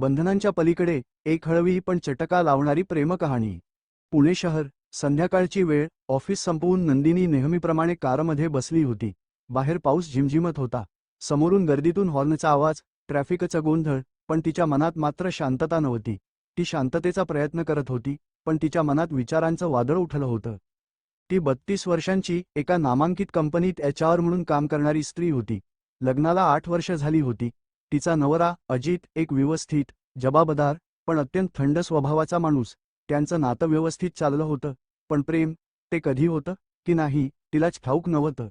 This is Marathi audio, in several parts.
बंधनांच्या पलीकडे एक हळवी पण चटका लावणारी प्रेमकहाणी. पुणे शहर संध्याकाळची वेळ ऑफिस संपवून नंदिनी नेहमीप्रमाणे कारमध्ये बसली होती. बाहेर पाऊस झिमझिमत होता. समोरून गर्दीतून हॉर्नचा आवाज ट्रॅफिकचा गोंधळ पण तिच्या मनात मात्र शांतता नव्हती. ती शांततेचा प्रयत्न करत होती पण तिच्या मनात विचारांचं वादळ उठलं होतं. ती बत्तीस वर्षांची एका नामांकित कंपनीत एच आर म्हणून काम करणारी स्त्री होती. लग्नाला आठ वर्ष झाली होती. तिचा नवरा अजित एक व्यवस्थित जबाबदार पण अत्यंत थंड स्वभावाचा माणूस. त्यांचं नातं व्यवस्थित चाललं होतं पण प्रेम ते कधी होतं की नाही तिलाच ठाऊक नव्हतं.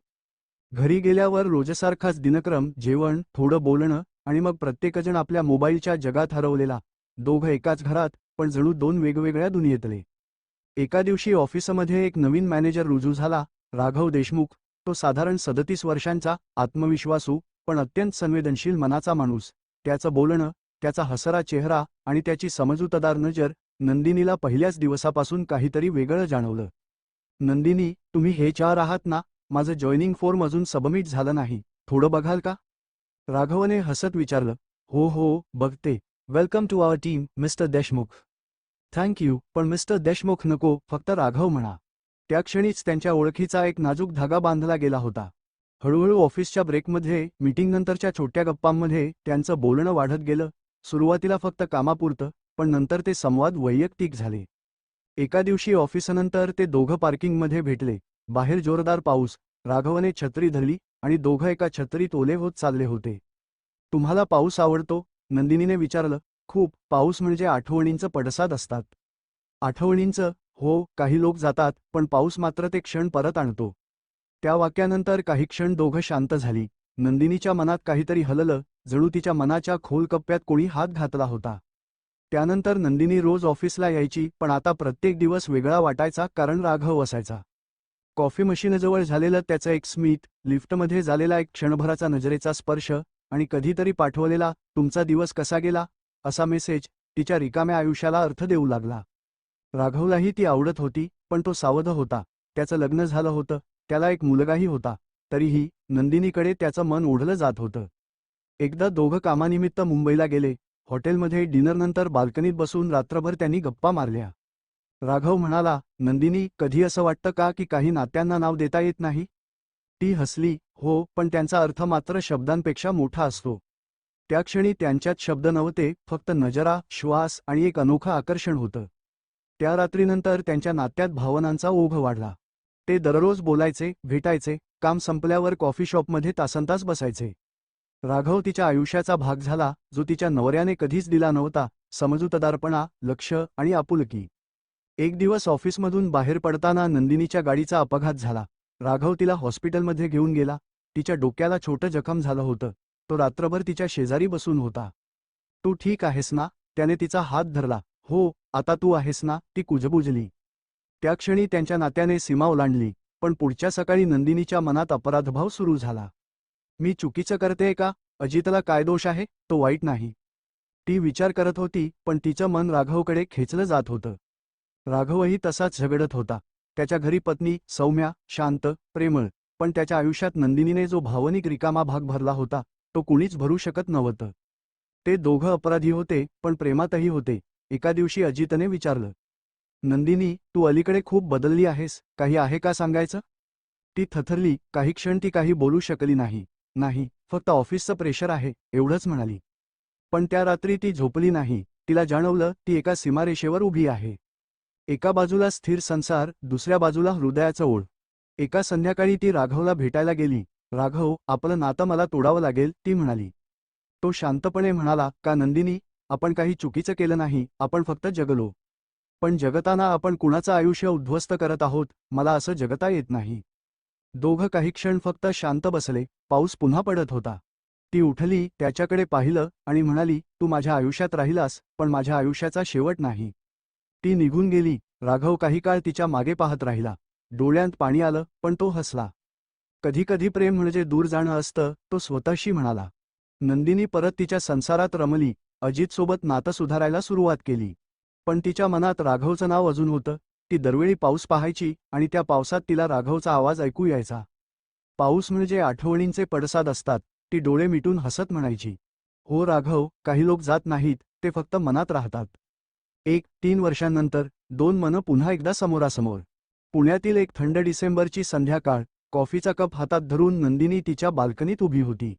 घरी गेल्यावर रोजसारखाच दिनक्रम जेवण थोडं बोलणं आणि मग प्रत्येकजण आपल्या मोबाईलच्या जगात हरवलेला. दोघं एकाच घरात पण जणू दोन वेगवेगळ्या दुनियेतले. एका दिवशी ऑफिसमध्ये एक नवीन मॅनेजर रुजू झाला राघव देशमुख. तो साधारण सदतीस वर्षांचा आत्मविश्वासू पण अत्यंत संवेदनशील मनाचा माणूस. त्याचं बोलणं त्याचा हसरा चेहरा आणि त्याची समजूतदार नजर नंदिनीला पहिल्याच दिवसापासून काहीतरी वेगळं जाणवलं. नंदिनी तुम्ही हे चार आहात ना? माझं जॉईनिंग फॉर्म अजून सबमिट झालं नाही. थोडं बघाल का? राघवने हसत विचारलं. हो हो बघते. Welcome to our team mister Deshmukh. Thank you पण मिस्टर देशमुख नको फक्त राघव म्हणा. त्या क्षणीच त्यांच्या ओळखीचा एक नाजूक धागा बांधला गेला होता. हळूहळू ऑफिसच्या ब्रेकमध्ये मीटिंगनंतरच्या छोट्या गप्पांमध्ये त्यांचं बोलणं वाढत गेलं. सुरुवातीला फक्त कामापुरतं पण नंतर ते संवाद वैयक्तिक झाले. एका दिवशी ऑफिसनंतर ते दोघं पार्किंगमध्ये भेटले. बाहेर जोरदार पाऊस राघवने छत्री धरली आणि दोघं एका छत्रीत ओले होत चालले होते. तुम्हाला पाऊस आवडतो? नंदिनीने विचारलं. खूप पाऊस म्हणजे आठवणींचं पडसाद असतात. आठवणींचं हो काही लोक जातात पण पाऊस मात्र ते क्षण परत आणतो. त्या वाक्यानंतर काही क्षण दोघं शांत झाली. नंदिनीच्या मनात काहीतरी हललं जणू तिच्या मनाच्या खोल कप्प्यात कोणी हात घातला होता. त्यानंतर नंदिनी रोज ऑफिसला यायची पण आता प्रत्येक दिवस वेगळा वाटायचा कारण राघव असायचा. कॉफी मशीनजवळ झालेलं त्याचं एक स्मित लिफ्टमध्ये झालेला एक क्षणभराचा नजरेचा स्पर्श आणि कधीतरी पाठवलेला तुमचा दिवस कसा गेला? असा मेसेज तिच्या रिकाम्या आयुष्याला अर्थ देऊ लागला. राघवलाही ती आवडत होती पण तो सावध होता. त्याचं लग्न झालं होतं. त्याला एक मुलगाही होता तरीही नंदिनीकडे त्याचं मन ओढलं जात होतं. एकदा दोघं कामानिमित्त मुंबईला गेले हॉटेलमध्ये डिनरनंतर बाल्कनीत बसून रात्रभर त्यांनी गप्पा मारल्या. राघव म्हणाला नंदिनी कधी असं वाटतं का की काही नात्यांना नाव देता येत नाही? ती हसली हो पण त्यांचा अर्थ मात्र शब्दांपेक्षा मोठा असतो. त्या क्षणी त्यांच्यात शब्द नव्हते फक्त नजरा श्वास आणि एक अनोखं आकर्षण होतं. त्या रात्रीनंतर त्यांच्या नात्यात भावनांचा ओघ वाढला. ते दररोज बोलायचे भेटायचे काम संपल्यावर कॉफी शॉपमध्ये तासंतास बसायचे. राघव तिच्या आयुष्याचा भाग झाला जो तिच्या नवऱ्याने कधीच दिला नव्हता समजूतदारपणा लक्ष आणि आपुलकी. एक दिवस ऑफिसमधून बाहेर पडताना नंदिनीच्या गाडीचा अपघात झाला. राघव तिला हॉस्पिटलमध्ये घेऊन गेला. तिच्या डोक्याला छोटं जखम झालं होतं. तो रात्रभर तिच्या शेजारी बसून होता. तू ठीक आहेस ना? त्याने तिचा हात धरला. हो आता तू आहेस ना? ती कुजबुजली. त्या क्षणी त्यांच्या नात्याने सीमा ओलांडली पण पुढच्या सकाळी नंदिनीच्या मनात अपराधभाव सुरू झाला. मी चुकीचं करतेय का? अजितला काय दोष आहे? तो वाईट नाही. ती विचार करत होती पण तिचं मन राघवकडे खेचलं जात होतं. राघवही तसाच झगडत होता. त्याच्या घरी पत्नी सौम्या शांत प्रेमळ पण त्याच्या आयुष्यात नंदिनीने जो भावनिक रिकामा भाग भरला होता तो कुणीच भरू शकत नव्हतं. ते दोघं अपराधी होते पण प्रेमातही होते. एका दिवशी अजितने विचारलं नंदिनी तू अलीकडे खूप बदलली आहेस. काही आहे का सांगायचं? ती थथरली काही क्षण ती काही बोलू शकली नाही. नाही फक्त ऑफिसचं प्रेशर आहे एवढंच म्हणाली. पण त्या रात्री ती झोपली नाही. तिला जाणवलं ती एका सीमारेषेवर उभी आहे. एका बाजूला स्थिर संसार दुसऱ्या बाजूला हृदयाचं ओढ. एका संध्याकाळी ती राघवला भेटायला गेली. राघव आपलं नातं मला तोडावं लागेल ती म्हणाली. तो शांतपणे म्हणाला का नंदिनी आपण काही चुकीचं केलं नाही आपण फक्त जगलो. पण जगताना आपण कुणाचं आयुष्य उद्ध्वस्त करत आहोत मला असं जगता येत नाही. दोघं काही क्षण फक्त शांत बसले पाऊस पुन्हा पडत होता. ती उठली त्याच्याकडे पाहिलं आणि म्हणाली तू माझ्या आयुष्यात राहिलास पण माझ्या आयुष्याचा शेवट नाही. ती निघून गेली राघव काही काळ तिच्यामागे पाहत राहिला. डोळ्यांत पाणी आलं पण तो हसला. कधीकधी प्रेम म्हणजे दूर जाणं असतं तो स्वतःशी म्हणाला. नंदिनी परत तिच्या संसारात रमली अजितसोबत नातं सुधारायला सुरुवात केली. पण तिच्या मनात राघवचं नाव अजून होतं. ती दरवेळी पाऊस पाहायची आणि त्या पावसात तिला राघवचा आवाज ऐकू यायचा. पाऊस म्हणजे आठवणींचे पडसाद असतात. ती डोळे मिटून हसत म्हणायची. हो राघव काही लोक जात नाहीत ते फक्त मनात राहतात. एक तीन वर्षांनंतर दोन मनं पुन्हा एकदा समोरासमोर. पुण्यातील एक थंड डिसेंबरची संध्याकाळ कॉफीचा कप हातात धरून नंदिनी तिच्या बाल्कनीत उभी होती.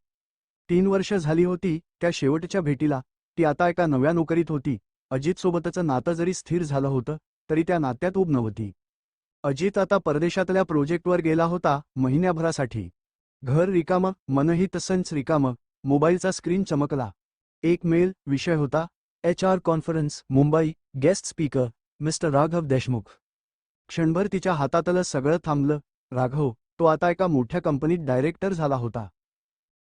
तीन वर्ष झाली होती त्या शेवटच्या भेटीला. ती आता एका नव्या नोकरीत होती. अजितसोबतचं नातं जरी स्थिर झालं होतं तरी त्या नात्यात उब नव्हती. अजित आता परदेशातल्या प्रोजेक्टवर गेला होता महिन्याभरासाठी. घर रिकामं मनही तसंच रिकामं मोबाईलचा स्क्रीन चमकला. एक मेल विषय होता H R conference Mumbai guest speaker mister Raghav Deshmukh. क्षणभर तिच्या हातातलं सगळं थांबलं राघव तो आता एका मोठ्या कंपनीत डायरेक्टर झाला होता.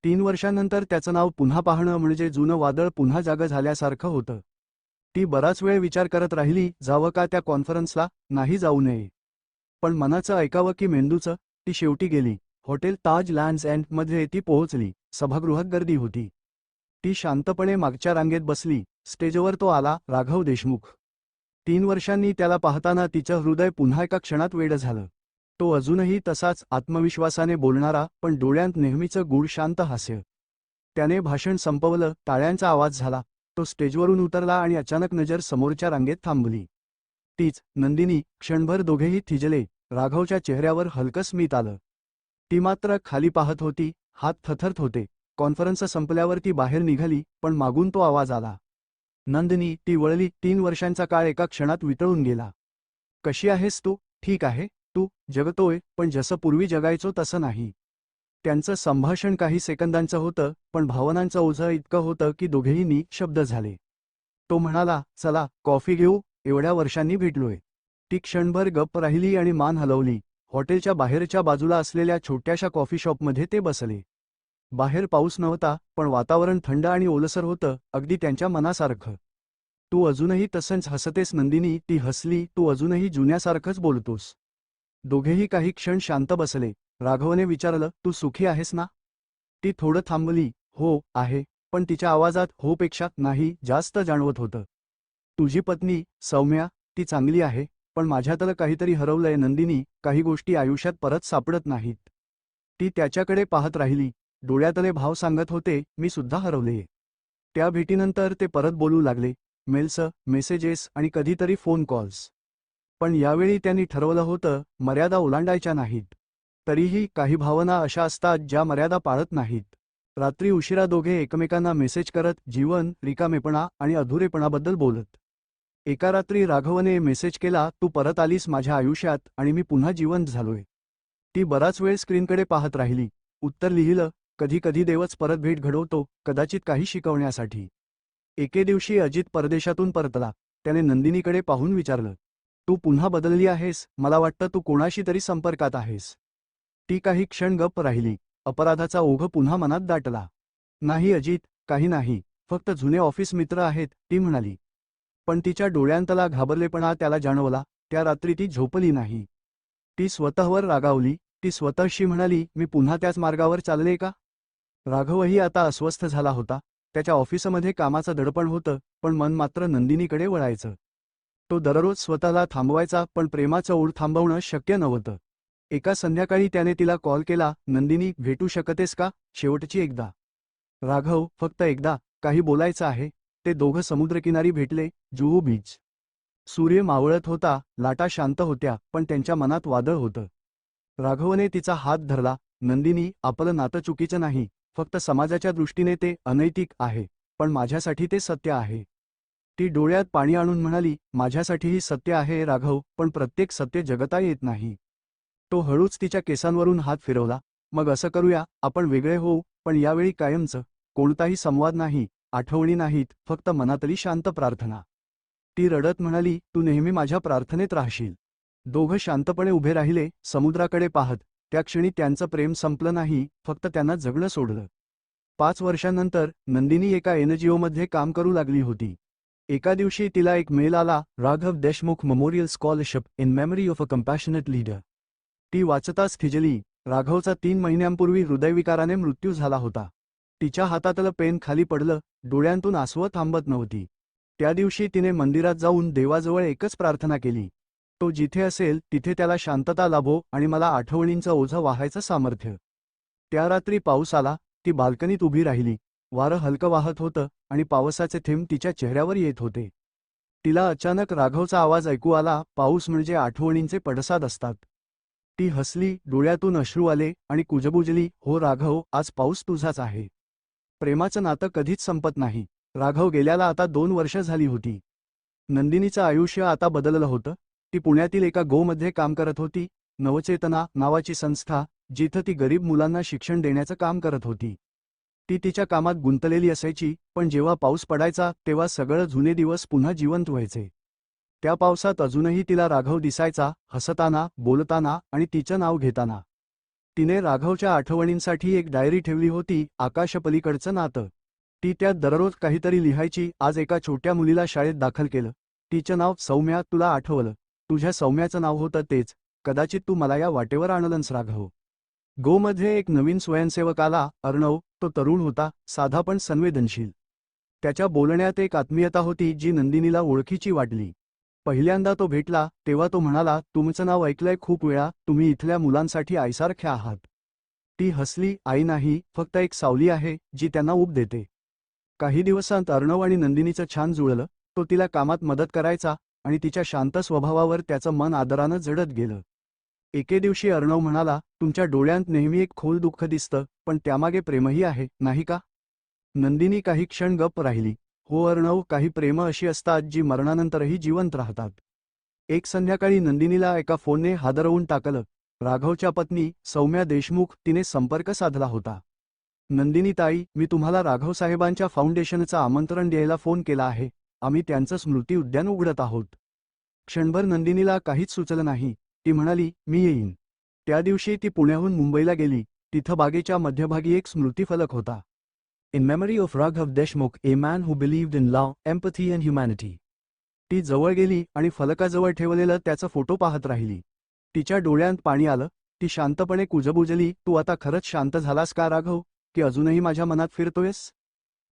तीन वर्षांनंतर त्याचं नाव पुन्हा पाहणं म्हणजे जुनं वादळ पुन्हा जागं झाल्यासारखं होतं. ती बराच वेळ विचार करत राहिली जावं का त्या कॉन्फरन्सला? नाही जाऊ नये. पण मनाचं ऐकावं की मेंदूचं? ती शेवटी गेली. हॉटेल ताज लँड्समध्ये ती पोहोचली. सभागृहात गर्दी होती. ती शांतपणे मागच्या रांगेत बसली. स्टेजवर तो आला राघव देशमुख. तीन वर्षांनी त्याला पाहताना तिचं हृदय पुन्हा एका क्षणात वेड झालं. तो अजूनही तसाच आत्मविश्वासाने बोलणारा पण डोळ्यांत नेहमीचं गूढ शांत हास्य. त्याने भाषण संपवलं टाळ्यांचा आवाज झाला. तो स्टेजवरून उतरला आणि अचानक नजर समोरच्या रांगेत थांबली. तीच नंदिनी क्षणभर दोघेही थिजले राघवच्या चेहऱ्यावर हलकं स्मित आलं. ती मात्र खाली पाहत होती हात थथरत होते. कॉन्फरन्स संपल्यावर ती बाहेर निघाली पण मागून तो आवाज आला. नंदिनी ती वळली तीन वर्षांचा काळ एका क्षणात वितळून गेला. कशी आहेस तू? ठीक आहे. तू जगतोय पण जसं पूर्वी जगायचो तसं नाही. त्यांचं संभाषण काही सेकंदांचं होतं पण भावनांचं ओझं इतकं होतं की दोघेही निशब्द झाले. तो म्हणाला चला कॉफी घेऊ एवढ्या वर्षांनी भेटलोय. ती क्षणभर गप्प राहिली आणि मान हलवली. हॉटेलच्या बाहेरच्या बाजूला असलेल्या छोट्याशा कॉफी शॉपमध्ये ते बसले. बाहेर पाऊस नव्हता पण वातावरण थंड आणि ओलसर होतं अगदी त्यांच्या मनासारखं. तू अजूनही तसंच हसतेस नंदिनी ती हसली तू अजूनही जुन्यासारखंच बोलतोस. दोघेही काही क्षण शांत बसले. राघवने विचारलं तू सुखी आहेस ना? ती थोडं थांबली हो आहे पण तिच्या आवाजात होपेक्षा नाही जास्त जाणवत होतं. तुझी पत्नी सौम्या ती चांगली आहे पण माझ्यातलं काहीतरी हरवलंय नंदिनी काही गोष्टी आयुष्यात परत सापडत नाहीत. ती त्याच्याकडे पाहत राहिली डोळ्यातले भाव सांगत होते मी सुद्धा हरवले. त्या भेटीनंतर ते परत बोलू लागले मेल्स मेसेजेस आणि कधीतरी फोन कॉल्स. पण यावेळी त्यांनी ठरवलं होतं मर्यादा ओलांडायच्या नाहीत. तरीही काही भावना अशा असतात ज्या मर्यादा पाळत नाहीत. रात्री उशिरा दोघे एकमेकांना मेसेज करत जीवन रिकामेपणा आणि अधुरेपणाबद्दल बोलत. एका रात्री राघवने मेसेज केला तू परत आलीस माझ्या आयुष्यात आणि मी पुन्हा जिवंत झालोय. ती बराच वेळ स्क्रीनकडे पाहत राहिली. उत्तर लिहिलं कधी कधी देवच परत भेट घडवतो कदाचित काही शिकवण्यासाठी. एके दिवशी अजित परदेशातून परतला. त्याने नंदिनीकडे पाहून विचारलं तू पुन्हा बदलली आहेस? मला वाटतं तू कोणाशी तरी संपर्कात आहेस. ती काही क्षण गप्प राहिली. अपराधाचा ओघ पुन्हा मनात दाटला. नाही अजित काही नाही. फक्त जुने ऑफिस मित्र आहेत ती म्हणाली. पण तिच्या डोळ्यांतला घाबरलेपणा त्याला जाणवला. त्या रात्री ती झोपली नाही. ती स्वतःवर रागावली. ती स्वतःशी म्हणाली मी पुन्हा त्याच मार्गावर चालले का? राघवही आता अस्वस्थ झाला होता. त्याच्या ऑफिसमध्ये कामाचं दडपण होतं पण मन मात्र नंदिनीकडे वळायचं. तो दररोज स्वतःला थांबवायचा पण प्रेमाचं ओढ थांबवणं शक्य नव्हतं. एका संध्याकाळी त्याने तिला कॉल केला नंदिनी भेटू शकतेस का? शेवटची एकदा. राघव फक्त एकदा. काही बोलायचं आहे. ते दोघं समुद्रकिनारी भेटले जुहू बीच. सूर्य मावळत होता लाटा शांत होत्या पण त्यांच्या मनात वादळ होतं. राघवने तिचा हात धरला नंदिनी आपलं नातं चुकीचं नाही. फक्त समाजाच्या दृष्टीने ते अनैतिक आहे पण माझ्यासाठी ते सत्य आहे. ती डोळ्यात पाणी आणून म्हणाली माझ्यासाठीही सत्य आहे राघव पण प्रत्येक सत्य जगता येत नाही. तो हळूच तिच्या केसांवरून हात फिरवला. मग असं करूया आपण वेगळे होऊ पण यावेळी कायमचं. कोणताही संवाद नाही आठवणी नाहीत फक्त मनातली शांत प्रार्थना. ती रडत म्हणाली तू नेहमी माझ्या प्रार्थनेत राहशील. दोघं शांतपणे उभे राहिले समुद्राकडे पाहत. त्या क्षणी त्यांचं प्रेम संपलं नाही फक्त त्यांना जगणं सोडलं. पाच वर्षांनंतर नंदिनी एका एनजीओमध्ये काम करू लागली होती. एका दिवशी तिला एक मेल आला Raghav Deshmukh memorial scholarship in memory of a compassionate leader. ती वाचताच खिजली राघवचा तीन महिन्यांपूर्वी हृदयविकाराने मृत्यू झाला होता. तिच्या हातातलं पेन खाली पडलं डोळ्यांतून आसवं थांबत नव्हती. त्या दिवशी तिने मंदिरात जाऊन देवाजवळ एकच प्रार्थना केली. तो जिथे असेल तिथे त्याला शांतता लाभो आणि मला आठवणींचं ओझं वाहायचं सामर्थ्य. त्या रात्री पाऊस आला ती बाल्कनीत उभी राहिली. वारं हलकं वाहत होतं आणि पावसाचे थेंब तिच्या चेहऱ्यावर येत होते. तिला अचानक राघवचा आवाज ऐकू आला पाऊस म्हणजे आठवणींचे पडसाद असतात. ती हसली डोळ्यातून अश्रू आले आणि कुजबुजली हो राघव आज पाऊस तुझाच आहे. प्रेमाचं नातं कधीच संपत नाही. राघव गेल्याला आता दोन वर्ष झाली होती. नंदिनीचं आयुष्य आता बदललं होतं. ती पुण्यातील एका गोमध्ये काम करत होती. नवचेतना नावाची संस्था जिथं ती गरीब मुलांना शिक्षण देण्याचं काम करत होती. ती तिच्या कामात गुंतलेली असायची पण जेव्हा पाऊस पडायचा तेव्हा सगळं जुने दिवस पुन्हा जिवंत व्हायचे. त्या पावसात अजूनही तिला राघव दिसायचा हसताना बोलताना आणि तिचं नाव घेताना. तिने राघवच्या आठवणींसाठी एक डायरी ठेवली होती आकाशपलीकडचं नातं. ती त्यात दररोज काहीतरी लिहायची आज एका छोट्या मुलीला शाळेत दाखल केलं. तिचं नाव सौम्या तुला आठवलं. तुझ्या सौम्याचं नाव होतं तेच. कदाचित तू मला या वाटेवर आणलंस राघव. गोमध्ये एक नवीन स्वयंसेवक आला अर्णव तो तरुण होता साधा पण संवेदनशील. त्याच्या बोलण्यात एक आत्मीयता होती जी नंदिनीला ओळखीची वाटली. पहिल्यांदा तो भेटला तेव्हा तो म्हणाला तुमचं नाव ऐकलंय खूप वेळा तुम्ही इथल्या मुलांसाठी आईसारख्या आहात. ती हसली आई नाही फक्त एक सावली आहे जी त्यांना ऊब देते. काही दिवसांत अर्णव आणि नंदिनीचं छान जुळलं तो तिला कामात मदत करायचा आणि तिच्या शांत स्वभावावर त्याचं मन आदरानं जडत गेलं. एके दिवशी अर्णव म्हणाला तुमच्या डोळ्यांत नेहमी एक खोल दुःख दिसतं पण त्यामागे प्रेमही आहे नाही का? नंदिनी काही क्षण गप राहिली. हो अर्णव काही प्रेम अशी असतात जी मरणानंतरही जिवंत राहतात. एक संध्याकाळी नंदिनीला एका फोनने हादरवून टाकलं. राघवच्या पत्नी सौम्या देशमुख तिने संपर्क साधला होता. नंदिनी ताई मी तुम्हाला राघव साहेबांच्या फाउंडेशनचं आमंत्रण द्यायला फोन केला आहे. आम्ही त्यांचं स्मृती उद्यान उघडत आहोत. क्षणभर नंदिनीला काहीच सुचलं नाही. ती म्हणाली मी येईन. त्या दिवशी ती पुण्याहून मुंबईला गेली. तिथं बागेच्या मध्यभागी एक स्मृतीफलक होता. In memory of Raghav Deshmukh a man who believed in love, empathy and humanity ती जवळ गेली आणि फलकाजवळ ठेवलेलं त्याचा फोटो पाहत राहिली. तिच्या डोळ्यांत पाणी आलं. ती शांतपणे कुजबुजली तू आता खरंच शांत झालास का राघव? की अजूनही माझ्या मनात फिरतोयस?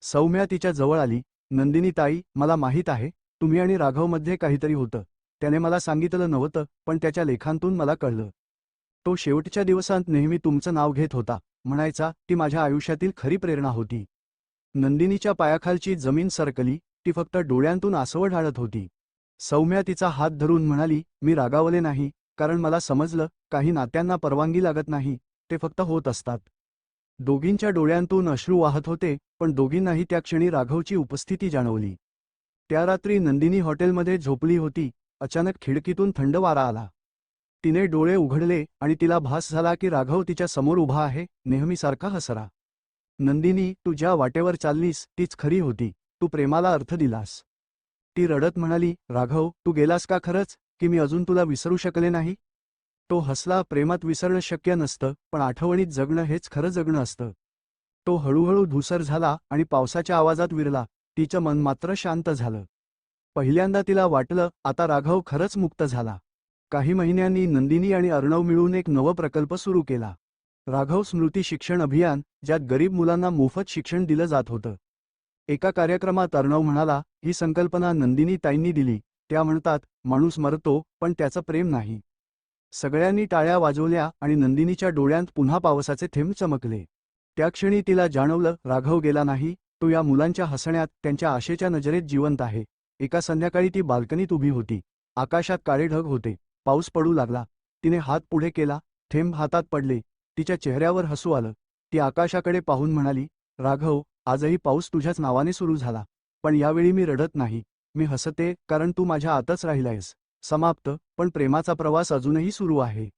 सौम्या तिच्या जवळ आली. नंदिनी ताई मला माहीत आहे. तुम्ही आणि राघवमध्ये काहीतरी होतं. त्याने मला सांगितलं नव्हतं पण त्याच्या लेखांतून मला कळलं. तो शेवटच्या दिवसांत नेहमी तुमचं नाव घेत होता. म्हणायचा ती माझ्या आयुष्यातील खरी प्रेरणा होती. नंदिनीच्या पायाखालची जमीन सरकली ती फक्त डोळ्यांतून आसवं ढाळत होती. सौम्या तिचा हात धरून म्हणाली मी रागावले नाही कारण मला समजलं काही नात्यांना परवानगी लागत नाही ते फक्त होत असतात. दोघींच्या डोळ्यांतून अश्रू वाहत होते पण दोघींनाही त्या क्षणी राघवची उपस्थिती जाणवली. त्या रात्री नंदिनी हॉटेलमध्ये झोपली होती अचानक खिडकीतून थंड वारा आला. तिने डोळे उघडले आणि तिला भास झाला की राघव तिच्या समोर उभा आहे नेहमीसारखा हसरा. नंदिनी तू ज्या वाटेवर चाललीस तीच खरी होती. तू प्रेमाला अर्थ दिलास. ती रडत म्हणाली राघव तू गेलास का खरंच? की मी अजून तुला विसरू शकले नाही? तो हसला प्रेमात विसरणं शक्य नसतं पण आठवणीत जगणं हेच खरं जगणं असतं. तो हळूहळू धुसर झाला आणि पावसाच्या आवाजात विरला. तिचं मन मात्र शांत झालं. पहिल्यांदा तिला वाटलं आता राघव खरंच मुक्त झाला. काही महिन्यांनी नंदिनी आणि अर्णव मिळून एक नवं प्रकल्प सुरू केला. राघव स्मृती शिक्षण अभियान ज्यात गरीब मुलांना मोफत शिक्षण दिलं जात होतं. एका कार्यक्रमात अर्णव म्हणाला ही संकल्पना नंदिनी ताईंनी दिली. त्या म्हणतात माणूस मरतो पण त्याचं प्रेम नाही. सगळ्यांनी टाळ्या वाजवल्या आणि नंदिनीच्या डोळ्यांत पुन्हा पावसाचे थेंब चमकले. त्या क्षणी तिला जाणवलं राघव गेला नाही. तो या मुलांच्या हसण्यात त्यांच्या आशेच्या नजरेत जिवंत आहे. एका संध्याकाळी ती बाल्कनीत उभी होती. आकाशात काळे ढग होते. पाऊस पडू लागला. तिने हात पुढे केला थेंब हातात पडले. तिच्या चेहऱ्यावर हसू आलं. ती आकाशाकडे पाहून म्हणाली राघव आजही पाऊस तुझ्याच नावाने सुरू झाला. पण यावेळी मी रडत नाही. मी हसते कारण तू माझ्या आतच राहिलायस. समाप्त. पण प्रेमाचा प्रवास अजूनही सुरू आहे.